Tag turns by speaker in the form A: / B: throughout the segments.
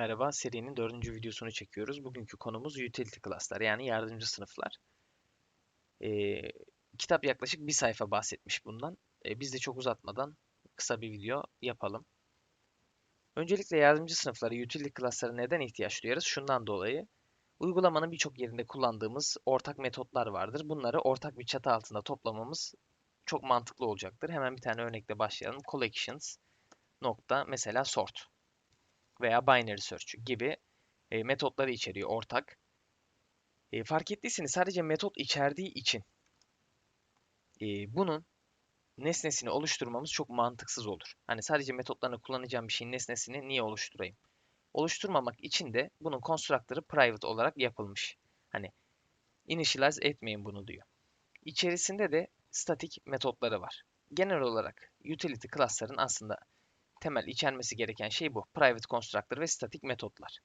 A: Merhaba, serinin dördüncü videosunu çekiyoruz. Bugünkü konumuz utility class'lar yani yardımcı sınıflar. Ee, kitap yaklaşık bir sayfa bahsetmiş bundan. Ee, biz de çok uzatmadan kısa bir video yapalım. Öncelikle yardımcı sınıflara, utility class'lara neden ihtiyaç duyarız? Şundan dolayı. Uygulamanın birçok yerinde kullandığımız ortak metotlar vardır. Bunları ortak bir çatı altında toplamamız çok mantıklı olacaktır. Hemen bir tane örnekle başlayalım. Collections nokta mesela sort veya binary search gibi e, metotları içeriyor ortak. E, fark ettiyseniz sadece metot içerdiği için e, bunun nesnesini oluşturmamız çok mantıksız olur. Hani sadece metotlarını kullanacağım bir şeyin nesnesini niye oluşturayım? Oluşturmamak için de bunun constructor'ı private olarak yapılmış. Hani initialize etmeyin bunu diyor. İçerisinde de statik metotları var. Genel olarak utility class'ların aslında temel içermesi gereken şey bu. Private constructor ve statik metotlar.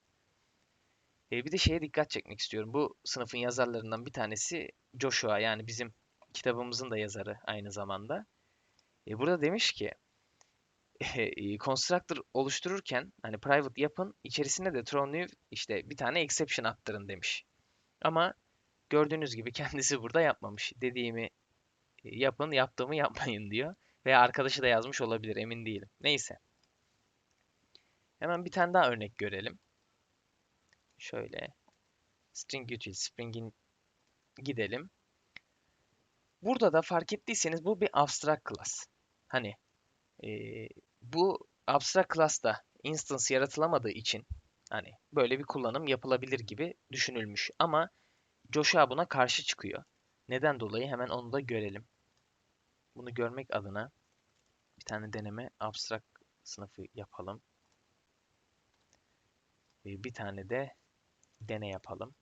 A: E, bir de şeye dikkat çekmek istiyorum. Bu sınıfın yazarlarından bir tanesi Joshua yani bizim kitabımızın da yazarı aynı zamanda. E, burada demiş ki e, constructor oluştururken hani private yapın içerisinde de throw new işte bir tane exception attırın demiş. Ama gördüğünüz gibi kendisi burada yapmamış. Dediğimi e, yapın, yaptığımı yapmayın diyor. Veya arkadaşı da yazmış olabilir emin değilim. Neyse. Hemen bir tane daha örnek görelim. Şöyle string util string'in gidelim. Burada da fark ettiyseniz bu bir abstract class. Hani e, bu abstract class'ta instance yaratılamadığı için hani böyle bir kullanım yapılabilir gibi düşünülmüş. Ama Joshua buna karşı çıkıyor. Neden dolayı hemen onu da görelim. Bunu görmek adına bir tane deneme abstract sınıfı yapalım. Bir tane de dene yapalım.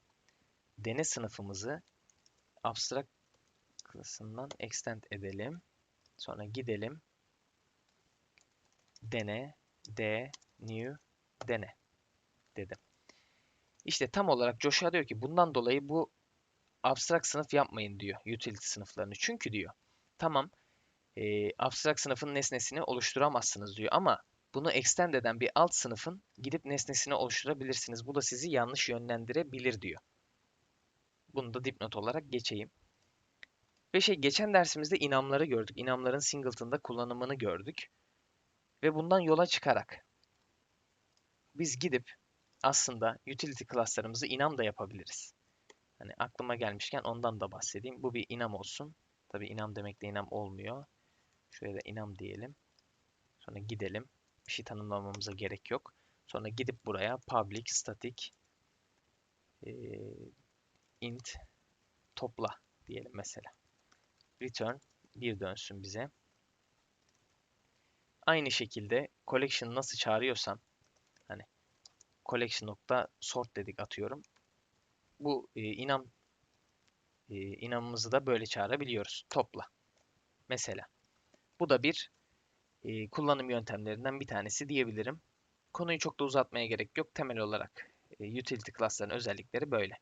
A: Dene sınıfımızı abstract klasından extend edelim. Sonra gidelim. Dene, d, new, dene dedim. İşte tam olarak Joshua diyor ki bundan dolayı bu abstract sınıf yapmayın diyor utility sınıflarını. Çünkü diyor tamam e, abstract sınıfın nesnesini oluşturamazsınız diyor ama bunu extend eden bir alt sınıfın gidip nesnesini oluşturabilirsiniz. Bu da sizi yanlış yönlendirebilir diyor. Bunu da dipnot olarak geçeyim. Ve şey geçen dersimizde inamları gördük. İnamların singleton'da kullanımını gördük. Ve bundan yola çıkarak biz gidip aslında utility class'larımızı inam da yapabiliriz. Hani aklıma gelmişken ondan da bahsedeyim. Bu bir inam olsun. Tabi inam demek de inam olmuyor. Şöyle de inam diyelim. Sonra gidelim. Bir şey tanımlamamıza gerek yok. Sonra gidip buraya public static e, int topla diyelim mesela. Return bir dönsün bize. Aynı şekilde collection nasıl çağırıyorsam hani collection nokta sort dedik atıyorum. Bu e, inam e, inamımızı da böyle çağırabiliyoruz. Topla. Mesela. Bu da bir e, kullanım yöntemlerinden bir tanesi diyebilirim. Konuyu çok da uzatmaya gerek yok. Temel olarak e, utility class'ların özellikleri böyle.